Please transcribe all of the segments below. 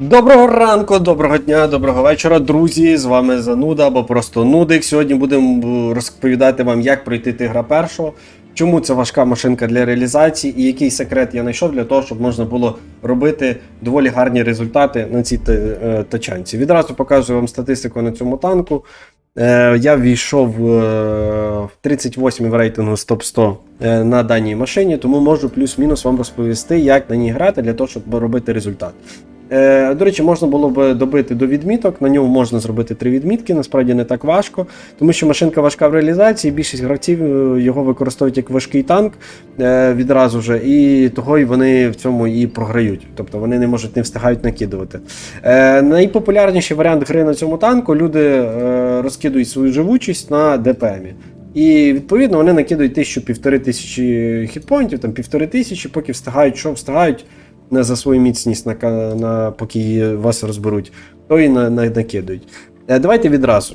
Доброго ранку, доброго дня, доброго вечора, друзі. З вами Зануда або просто Нудик. Сьогодні будемо розповідати вам, як пройти тигра першого, чому це важка машинка для реалізації і який секрет я знайшов для того, щоб можна було робити доволі гарні результати на цій е, тачанці. Відразу показую вам статистику на цьому танку. Е, Я ввійшов е, в 38 в рейтингу з топ 100 е, на даній машині, тому можу плюс-мінус вам розповісти, як на ній грати для того, щоб робити результат. Е, До речі, можна було б добити до відміток. На ньому можна зробити три відмітки, насправді не так важко, тому що машинка важка в реалізації. Більшість гравців е, його використовують як важкий танк е, відразу вже, і того й вони в цьому і програють. Тобто вони не можуть не встигають накидувати. Найпопулярніший варіант гри на цьому танку люди розкидують свою живучість на ДПМі. І відповідно вони накидують тисячу півтори тисячі хітпоінтів, там півтори тисячі, поки встигають, що встигають на за свою міцність, на, на поки вас розберуть, то і на, на, накидують. Е, давайте відразу.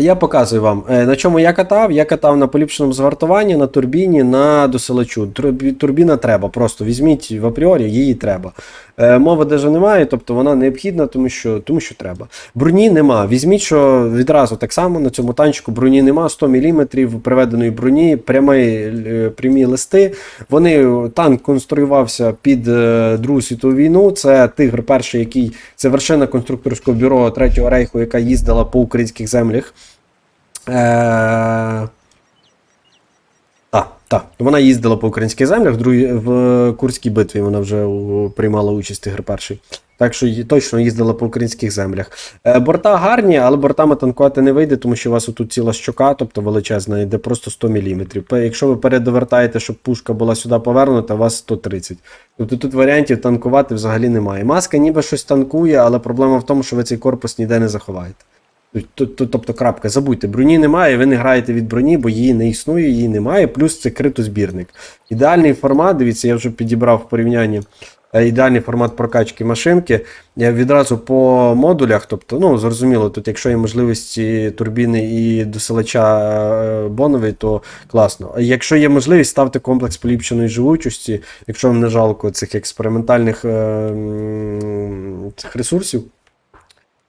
Я показую вам, е, на чому я катав. Я катав на поліпшеному згартуванні, на турбіні, на досилачу. Турбі- Турбіна треба, просто візьміть в апріорі, її треба. Е, Мови даже немає, тобто вона необхідна, тому що, тому що треба. Броні нема. Візьміть, що відразу так само на цьому танчику броні нема, 100 мм приведеної броні, прямі, е, прямі листи. Вони, танк конструювався під е, Другу світову війну. Це тигр перший, який це вершина конструкторського бюро Третього рейху, яка їздила по українських землях. Е... Так. Вона їздила по українських землях, в, другій, в Курській битві вона вже приймала участь тигр перший. Так що точно їздила по українських землях. Е, борта гарні, але бортами танкувати не вийде, тому що у вас тут ціла щока, тобто величезна, йде просто 100 мм. Якщо ви передовертаєте, щоб пушка була сюди повернута, у вас 130. Тобто тут варіантів танкувати взагалі немає. Маска ніби щось танкує, але проблема в тому, що ви цей корпус ніде не заховаєте. Т- Тобто крапка, забудьте, броні немає, ви не граєте від броні, бо її не існує, її немає. Плюс це критозбірник. Ідеальний формат, дивіться, я вже підібрав в порівнянні е, ідеальний формат прокачки машинки. Я відразу по модулях, тобто, ну, зрозуміло, тут, якщо є можливості турбіни і досилача е, боновий, то класно. А Якщо є можливість, ставте комплекс поліпшеної живучості, якщо вам не жалко цих експериментальних е, цих ресурсів.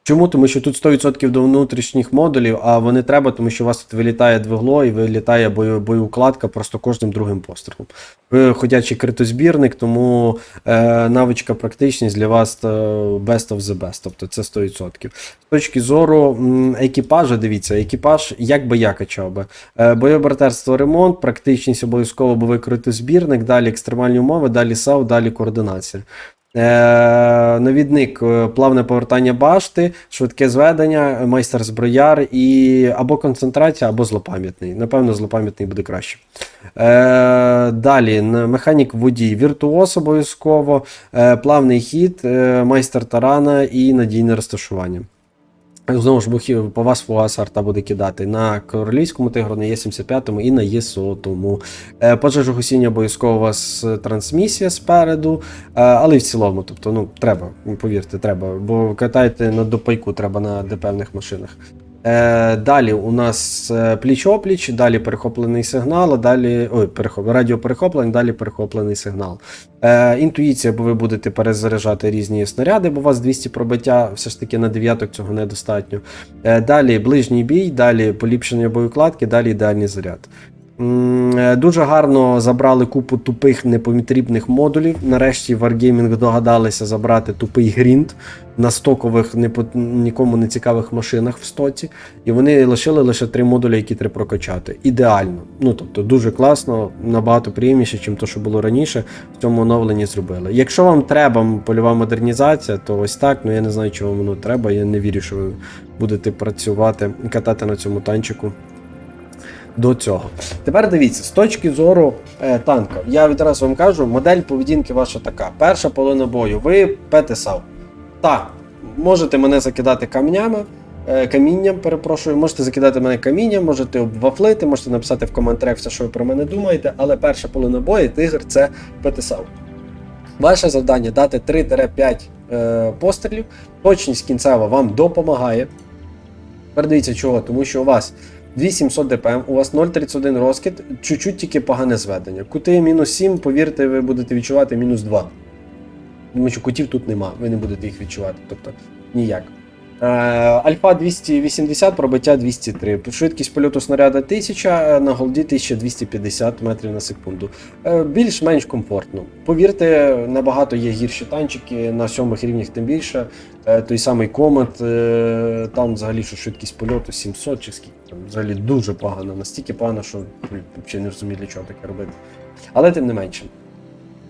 Чому? Тому що тут 100% до внутрішніх модулів, а вони треба, тому що у вас тут вилітає двигло і вилітає боєукладка просто кожним другим пострілом. Ви ходячий критозбірник, тому е, навичка практичність для вас е, best of the best, тобто це 100%. З точки зору екіпажа, дивіться, екіпаж, як би я качав би. Е, бойобратерство, ремонт, практичність обов'язково бо ви критозбірник, далі екстремальні умови, далі САУ, далі координація. Е, навідник, е, плавне повертання башти, швидке зведення, майстер зброяр і або концентрація, або злопам'ятний. Напевно, злопам'ятний буде краще. Е, далі, механік водій, віртуоз обов'язково, плавний хід, майстер тарана і надійне розташування. Знову ж бухі, по вас фугас арта буде кидати на королівському тигру, на Є75 і на Є100. Е, Пожежогасіння обов'язково у вас е, трансмісія спереду, е, але й в цілому, тобто, ну, треба, повірте, треба, бо катайте на допайку треба на депевних машинах. Е, далі у нас е, пліч-опліч, далі перехоплений сигнал, а далі ой, перехоп, радіоперехоплення, далі перехоплений сигнал. Е, інтуїція, бо ви будете перезаряджати різні снаряди, бо у вас 200 пробиття, все ж таки на дев'яток цього недостатньо. Е, далі ближній бій, далі поліпшення боєкладки, далі ідеальний заряд. Е, Дуже гарно забрали купу тупих непотрібних модулів. Нарешті Wargaming догадалися забрати тупий грінт на стокових нікому не цікавих машинах в стоці. І вони лишили лише три модулі, які треба прокачати. Ідеально. Ну тобто дуже класно, набагато приємніше, ніж те, що було раніше. В цьому оновленні зробили. Якщо вам треба польова модернізація, то ось так. Ну я не знаю, чого воно треба. Я не вірю, що ви будете працювати, катати на цьому танчику до цього. Тепер дивіться, з точки зору е, танка, я відразу вам кажу, модель поведінки ваша така. Перша половина бою, ви ПТСАВ. Так, можете мене закидати камнями, е, камінням, перепрошую, можете закидати мене камінням, можете обвафлити, можете написати в коментарях все, що ви про мене думаєте, але перша половина бою, тигр це ПТСАВ. Ваше завдання дати 3-5 е, пострілів. Точність кінцева вам допомагає. Тепер дивіться чого, тому що у вас 2700 ДПМ, у вас 0,31 розкид, чуть-чуть тільки погане зведення. Кути мінус 7, повірте, ви будете відчувати мінус 2. Тому що кутів тут нема, ви не будете їх відчувати. Тобто ніяк. Е, Альфа 280, пробиття 203. Швидкість польоту снаряда 1000, е, на голді 1250 метрів на секунду. Е, Більш-менш комфортно. Повірте, набагато є гірші танчики на сьомих рівнях, тим більше. Той самий Комет, там взагалі що швидкість польоту 700 чи скільки. Взагалі дуже погано, настільки погано, що взагалі не розумію, для чого таке робити. Але тим не менше.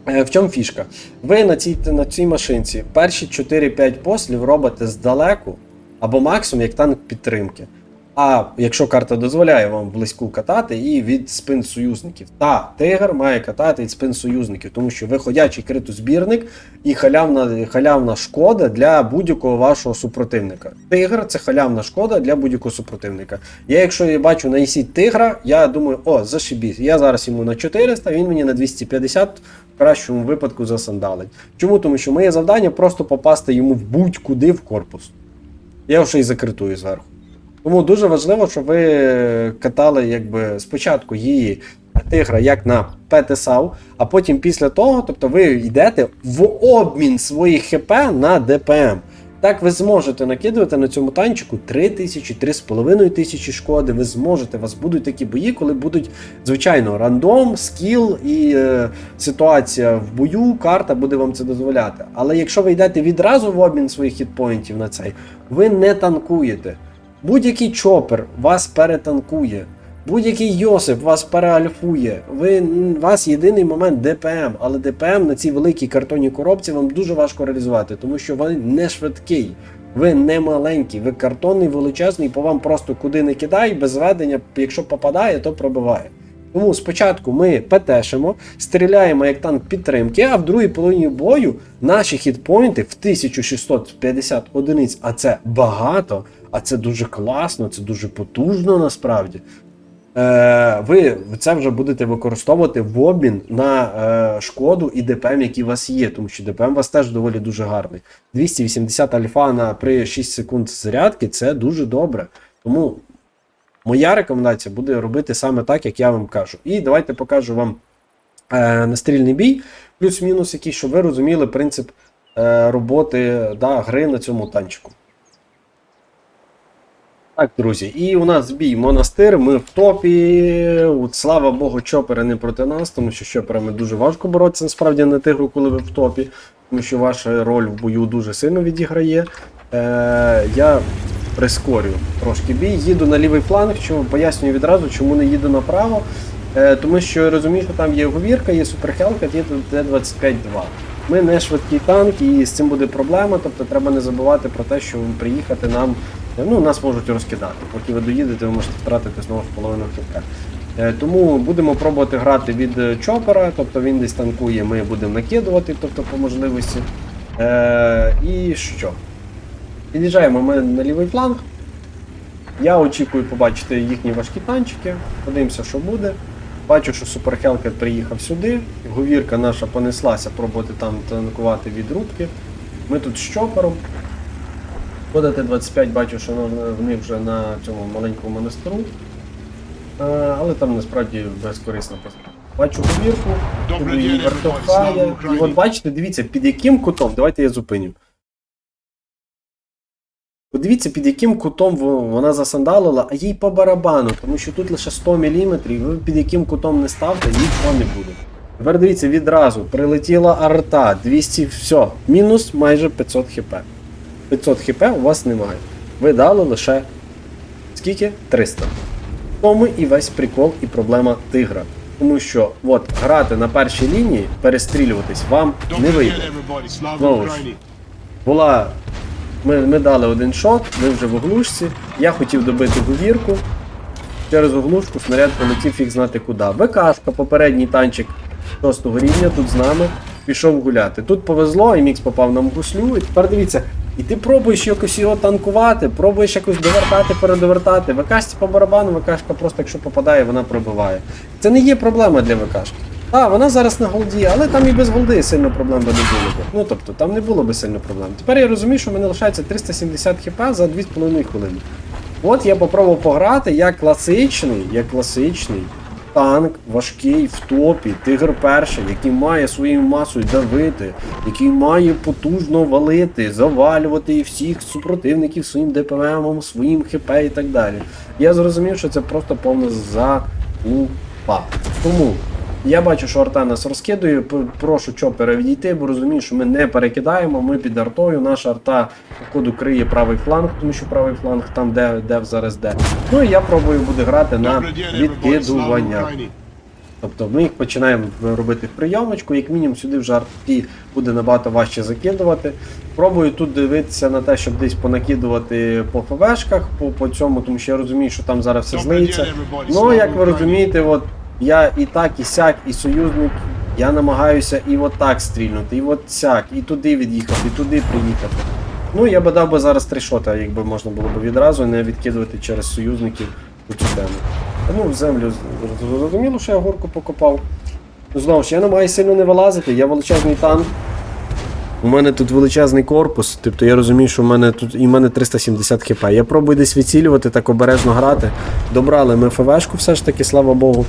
Е, В чому фішка? Ви на цій, на цій машинці перші 4-5 послів робите здалеку або максимум як танк підтримки. А якщо карта дозволяє вам близьку катати і від спин союзників. Та тигр має катати від спин союзників, тому що ви ходячий критозбірник і халявна, халявна шкода для будь-якого вашого супротивника. Тигр це халявна шкода для будь-якого супротивника. Я, якщо я бачу на ісі тигра, я думаю, о, зашибісь. Я зараз йому на 400, він мені на 250 в кращому випадку засандалить. Чому? Тому що моє завдання просто попасти йому в будь-куди в корпус. Я його ще й закритую зверху. Тому дуже важливо, щоб ви катали якби спочатку її тигра як на ПТСАУ, а потім після того, тобто ви йдете в обмін своїх ХП на ДПМ. Так ви зможете накидувати на цьому танчику 3 тисячі, 3,5 тисячі шкоди. Ви зможете, у вас будуть такі бої, коли будуть, звичайно, рандом, скіл і е, ситуація в бою, карта буде вам це дозволяти. Але якщо ви йдете відразу в обмін своїх хітпоінтів на цей, ви не танкуєте. Будь-який чопер вас перетанкує. Будь-який Йосип вас переальфує. Ви, вас єдиний момент ДПМ, але ДПМ на цій великій картонній коробці вам дуже важко реалізувати, тому що він не швидкий. Ви не маленький, ви картонний величезний, по вам просто куди не кидай, без ведення, якщо попадає, то пробиває. Тому спочатку ми петешимо, стріляємо як танк підтримки, а в другій половині бою наші хітпойнти в 1650 одиниць, а це багато, а це дуже класно, це дуже потужно насправді. Е, ви це вже будете використовувати в обмін на е, шкоду і ДПМ, які у вас є, тому що ДПМ у вас теж доволі дуже гарний. 280 альфа на при 6 секунд зарядки це дуже добре. Тому моя рекомендація буде робити саме так, як я вам кажу. І давайте покажу вам е, настрільний бій, плюс-мінус який, щоб ви розуміли принцип роботи да, гри на цьому танчику. Так, друзі, і у нас бій монастир, ми в топі. От, слава Богу, чопери не проти нас, тому що чоперами дуже важко боротися насправді на тигру, коли ви в топі, тому що ваша роль в бою дуже сильно відіграє. Е, я прискорю трошки бій, їду на лівий фланг, чому пояснюю відразу, чому не їду направо. Е, тому що я розумію, що там є говірка, є суперхелка, є Т-25-2. Ми не швидкий танк, і з цим буде проблема. Тобто треба не забувати про те, що приїхати нам. Ну, нас можуть розкидати. Поки ви доїдете, ви можете втратити знову ж половину хп. Е, Тому будемо пробувати грати від е, чопера, тобто він десь танкує, ми будемо накидувати, тобто по можливості. Е, і що? Під'їжджаємо ми на лівий фланг. Я очікую побачити їхні важкі танчики. Подивимося, що буде. Бачу, що Суперхелкет приїхав сюди. Говірка наша понеслася пробувати там танкувати від рубки. Ми тут з чопером. Ходити 25 бачу, що вони вже на цьому маленькому монастиру. Е, Але там насправді безкорисна. Бачу її день, вертухає. І от бачите, дивіться, під яким кутом. Давайте я зупиню. Подивіться, під яким кутом вона засандалила, а їй по барабану, тому що тут лише 100 мм, і ви під яким кутом не ставте, нічого не буде. Тепер дивіться, відразу прилетіла арта, 200, все, мінус майже 500 хп. 500 хп у вас немає. Ви дали лише скільки? 300. Тому і весь прикол і проблема тигра. Тому що от грати на першій лінії, перестрілюватись вам не вийде. Знову ж. Була. Ми, ми дали один шот, ми вже в оглушці. Я хотів добити говірку. Через оглушку снаряд полетів фіг знати куди. ВКшка, попередній танчик 6 рівня тут з нами пішов гуляти. Тут повезло, і Мікс попав на гуслю. І тепер дивіться, і ти пробуєш якось його танкувати, пробуєш якось довертати, передовертати. ВКшці по барабану, ВКшка просто якщо попадає, вона пробиває. Це не є проблема для ВКшки. Так, вона зараз на голді, але там і без голди сильно проблем би не було. Ну тобто, там не було би сильно проблем. Тепер я розумію, що в мене лишається 370 хп за 2,5 хвилини. От я попробував пограти як класичний, як класичний танк важкий в топі, тигр перший, який має своєю масою давити, який має потужно валити, завалювати всіх супротивників своїм ДПМом, своїм ХП і так далі. Я зрозумів, що це просто повна залупа. Тому я бачу, що арта нас розкидує. Прошу чопера відійти, бо розумію, що ми не перекидаємо. Ми під артою. Наша арта походу криє правий фланг, тому що правий фланг там, де, де зараз де. Ну і я пробую буде грати на відкидування. Тобто ми їх починаємо робити в прийомочку, як мінімум сюди вже арті буде набагато важче закидувати. Пробую тут дивитися на те, щоб десь понакидувати по ФВшках, по, по цьому, тому що я розумію, що там зараз все Добрий злиється. Ну, як ви розумієте, от я і так, і сяк, і союзник, я намагаюся і от так стрільнути, і от сяк, і туди від'їхати, і туди приїхати. Ну, я би дав би зараз три шота, якби можна було б відразу не відкидувати через союзників у цю тему. Ну, в землю зрозуміло, що я горку покопав. Ну, Знову ж, я намагаюся сильно не вилазити, я величезний танк. У мене тут величезний корпус, тобто я розумію, що в мене тут і в мене 370 хп. Я пробую десь відцілювати, так обережно грати. Добрали ми ФВшку все ж таки, слава Богу.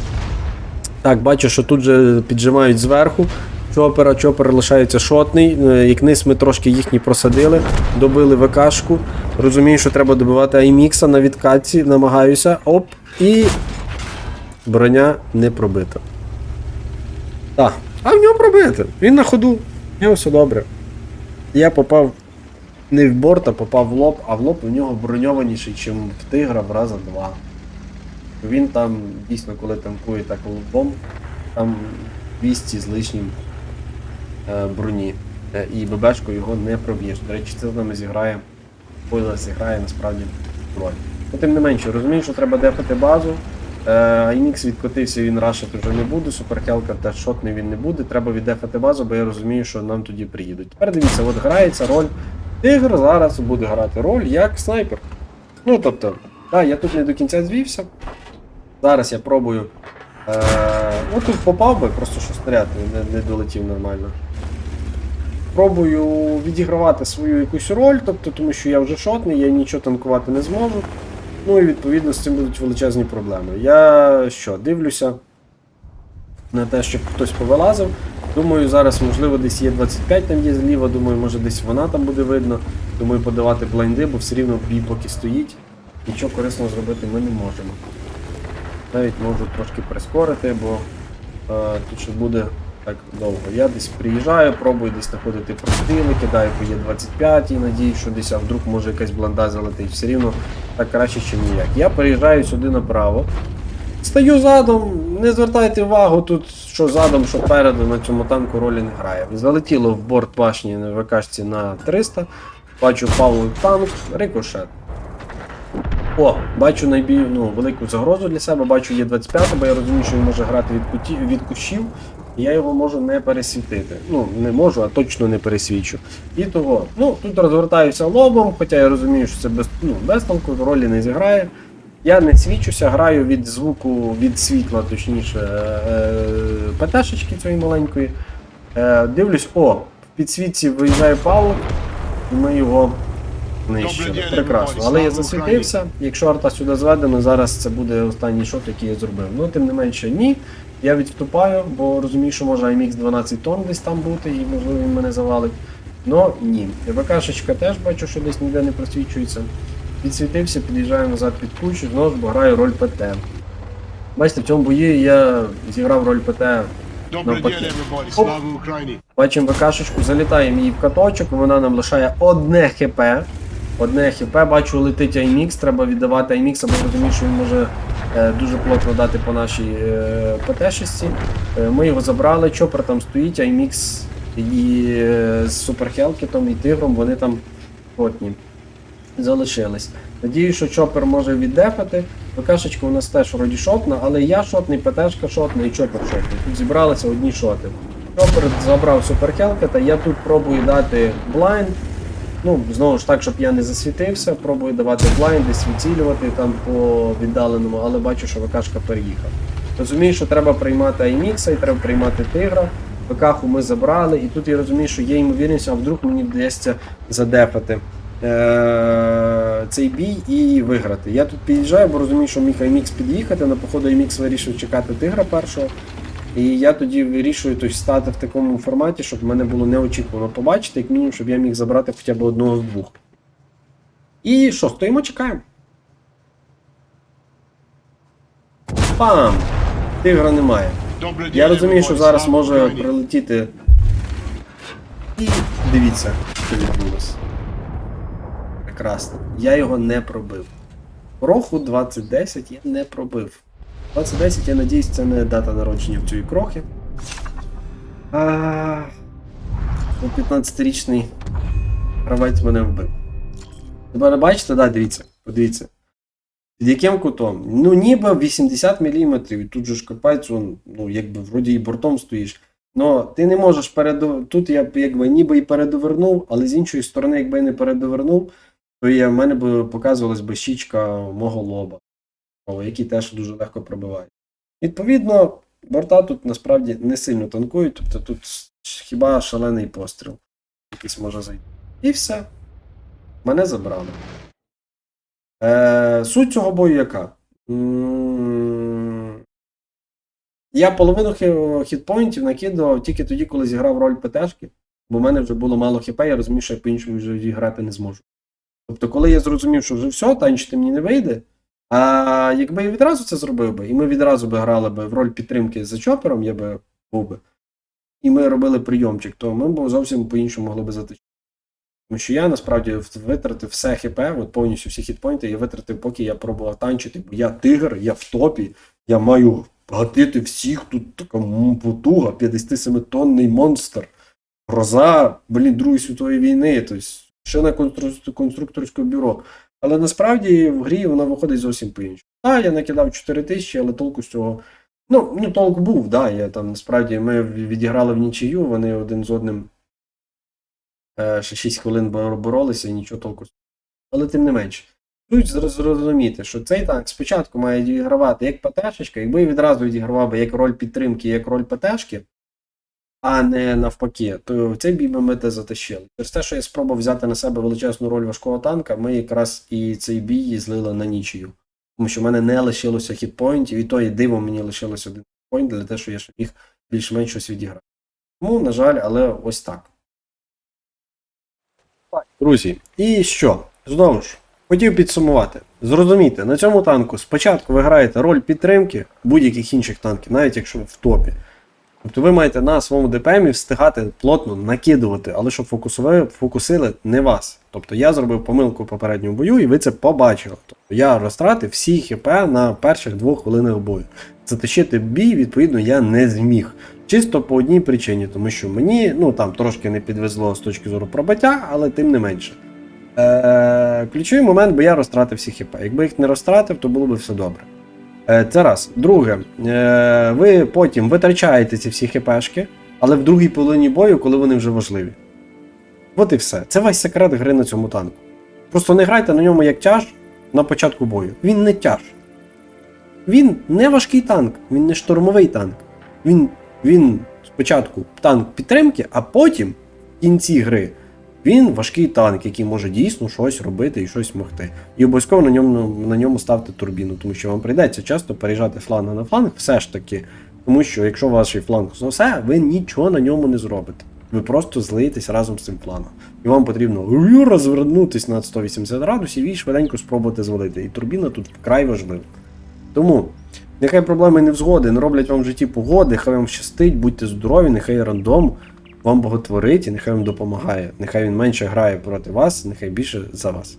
Так, бачу, що тут же піджимають зверху. Чопера, чопер лишається шотний. Е, Як низ ми трошки їхні просадили, добили ВКшку. Розумію, що треба добивати Аймікса на відкатці, намагаюся. Оп, і броня не пробита. Так. А в нього пробити. Він на ходу. В нього все добре. Я попав не в борт, а попав в лоб, а в лоб у нього броньованіший, ніж в тигра в раза два. Він там дійсно, коли танкує так лобом, там 200 з лишнім е, броні. Е, і ББшку його не проб'єш. До речі, це з нами зіграє. Бойлер зіграє насправді роль. Ну, тим не менше, розумію, що треба дефати базу. Е, Аймікс відкотився, він рашити вже не буде, суперхелка теж шотний він не буде. Треба віддефати базу, бо я розумію, що нам тоді приїдуть. Тепер дивіться, от грається роль. Тигр зараз буде грати роль як снайпер. Ну тобто, так, я тут не до кінця звівся. Зараз я пробую. Е, ну тут попав би, просто що снаряд не, не долетів нормально. Пробую відігравати свою якусь роль, тобто, тому що я вже шотний, я нічого танкувати не зможу. Ну і відповідно з цим будуть величезні проблеми. Я що, дивлюся на те, щоб хтось повилазив. Думаю, зараз, можливо, десь є 25 там є зліва, думаю, може десь вона там буде видно. Думаю, подавати блайнди, бо все рівно бій поки стоїть. Нічого корисного зробити ми не можемо. Навіть можу трошки прискорити, бо е, тут ще буде так довго. Я десь приїжджаю, пробую десь знаходити простили, кидаю по Є25 і надію, що десь а вдруг може якась бланда залетить. Все рівно так краще, ніж ніяк. Я переїжджаю сюди направо. Стою задом, не звертайте увагу тут, що задом, що переду на цьому танку ролі не грає. Залетіло в борт башні на ВКшці на 300. Бачу Павло танк, рикошет. О, бачу найбіль, ну, велику загрозу для себе, бачу є 25, бо я розумію, що він може грати від, куті, від кущів, і я його можу не пересвітити. Ну, не можу, а точно не пересвічу. І того, ну, тут розвертаюся лобом, хоча я розумію, що це без, ну, без толку, ролі не зіграє. Я не свічуся, граю від звуку, від світла, точніше, е, ПТшечки цієї маленької. Е, дивлюсь, о, в підсвітці виїжджає Павло, і ми його нищили. Прекрасно. Але я засвітився. Якщо арта сюди зведена, зараз це буде останній шот, який я зробив. Ну, тим не менше, ні. Я відступаю, бо розумію, що може IMX 12 тонн десь там бути, і можливо він мене завалить. Но ні. ВКшечка теж бачу, що десь ніде не просвічується. Підсвітився, під'їжджаю назад під кучу, знову ж бо граю роль ПТ. Бачите, в цьому бої я зіграв роль ПТ. Бачимо ВКшечку, залітаємо її в каточок, вона нам лишає одне хп. Одне хп, бачу, летить IMX, треба віддавати IMX, бо розумію, що він може е, дуже плотно дати по нашій е, ПТ-6. Е, ми його забрали, чопер там стоїть, IMX і е, з Суперхелкітом і Тигром, вони там плотні залишились. Надію, що чопер може віддефати. ВКшечка у нас теж вроді шотна, але я шотний, ПТшка шотна і чопер шотний. Тут зібралися одні шоти. Чопер забрав суперхелкета, я тут пробую дати блайнд. Ну, знову ж так, щоб я не засвітився, пробую давати блайнд, десь відцілювати там по віддаленому, але бачу, що ВКшка переїхав. Розумію, що треба приймати Аймікса і треба приймати тигра. ВКху ми забрали, і тут я розумію, що є ймовірність, а вдруг мені вдасться задефати е- цей бій і виграти. Я тут під'їжджаю, бо розумію, що міг IMX під'їхати, але походу IMX вирішив чекати тигра першого. І я тоді вирішую тобто, стати в такому форматі, щоб мене було неочікувано побачити, як мінімум, щоб я міг забрати хоча б одного з двох. І що, стоїмо, чекаємо. Пам! Тигра немає. День, Я розумію, що зараз може прилетіти. І дивіться, що відбулося. Прекрасно. Я його не пробив. Кроху 2010 я не пробив. 2010, я надіюсь, це не дата народження в цієї крохи. А... ну, 15-річний гравець мене вбив. Тепер бачите, да, дивіться, подивіться. Під яким кутом? Ну, ніби 80 мм, і тут же ж копець, ну, якби вроді і бортом стоїш. Ну, ти не можеш передо... Тут я якби ніби і передовернув, але з іншої сторони, якби я не передовернув, то я, в мене б показувалась би щічка мого лоба, о, який теж дуже легко пробиває. Відповідно, борта тут насправді не сильно танкують, тобто тут хіба шалений постріл якийсь може зайти. І все. Мене забрали. Е, суть цього бою яка? Я половину хі- хітпоінтів накидував тільки тоді, коли зіграв роль ПТшки, бо в мене вже було мало хп, я розумів, що я по-іншому вже грати не зможу. Тобто, коли я зрозумів, що вже все, танчити мені не вийде. А якби я відразу це зробив би, і ми відразу би грали би в роль підтримки за чопером, я би був би, і ми робили прийомчик, то ми б зовсім по-іншому могли би затичити. Тому що я насправді витратив все хп, от повністю всі хітпойнти я витратив, поки я пробував танчити, бо я тигр, я в топі, я маю гатити всіх, тут така потуга, 57-тонний монстр, гроза, блін, Другої світової війни, тобто ще на конструкторське бюро. Але насправді в грі вона виходить зовсім по-іншому. Так, я накидав 4 тисячі, але толку з цього. Ну, ну толк був, да, я там насправді ми відіграли в нічию, вони один з одним е, ще 6 хвилин боролися і нічого толку. Але тим не менше. Суть зрозуміти, що цей танк спочатку має відігравати як ПТшечка, якби відразу відігравав би як роль підтримки, як роль ПТшки, а не навпаки, то в цей бій би ми те затащили. Через те, що я спробував взяти на себе величезну роль важкого танка, ми якраз і цей бій злили на нічию. Тому що в мене не лишилося хітпоінтів, і то і диво мені лишилося один хітпоінт для того, що я ще міг більш-менш щось відіграти. Тому, на жаль, але ось так. Друзі, і що? Знову ж, хотів підсумувати. Зрозумійте, на цьому танку спочатку ви граєте роль підтримки будь-яких інших танків, навіть якщо в топі. Тобто ви маєте на своєму ДПМі встигати плотно накидувати, але щоб фокусили, фокусили не вас. Тобто я зробив помилку в попередньому бою, і ви це побачили. Тобто я розтратив всі хп на перших двох хвилинах бою. Затащити бій, відповідно, я не зміг. Чисто по одній причині, тому що мені ну там трошки не підвезло з точки зору пробиття, але тим не менше. Е, ключовий момент, бо я розтратив всі хп. Якби їх не розтратив, то було б все добре. Е, Це раз. Друге, е, ви потім витрачаєте ці всі хпшки, але в другій половині бою, коли вони вже важливі. От і все. Це весь секрет гри на цьому танку. Просто не грайте на ньому як тяж на початку бою. Він не тяж. Він не важкий танк, він не штурмовий танк. Він, він спочатку танк підтримки, а потім в кінці гри він важкий танк, який може дійсно щось робити і щось могти. І обов'язково на ньому, на ньому ставте турбіну, тому що вам прийдеться часто переїжджати з флангу на фланг, все ж таки. Тому що якщо ваш фланг все, ви нічого на ньому не зробите. Ви просто злиєтесь разом з цим флангом. І вам потрібно розвернутись на 180 градусів і швиденько спробувати звалити. І турбіна тут вкрай важлива. Тому нехай проблеми не взгоди, не роблять вам в житті погоди, хай вам щастить, будьте здорові, нехай рандом вам боготворить і нехай вам допомагає. Нехай він менше грає проти вас, нехай більше за вас.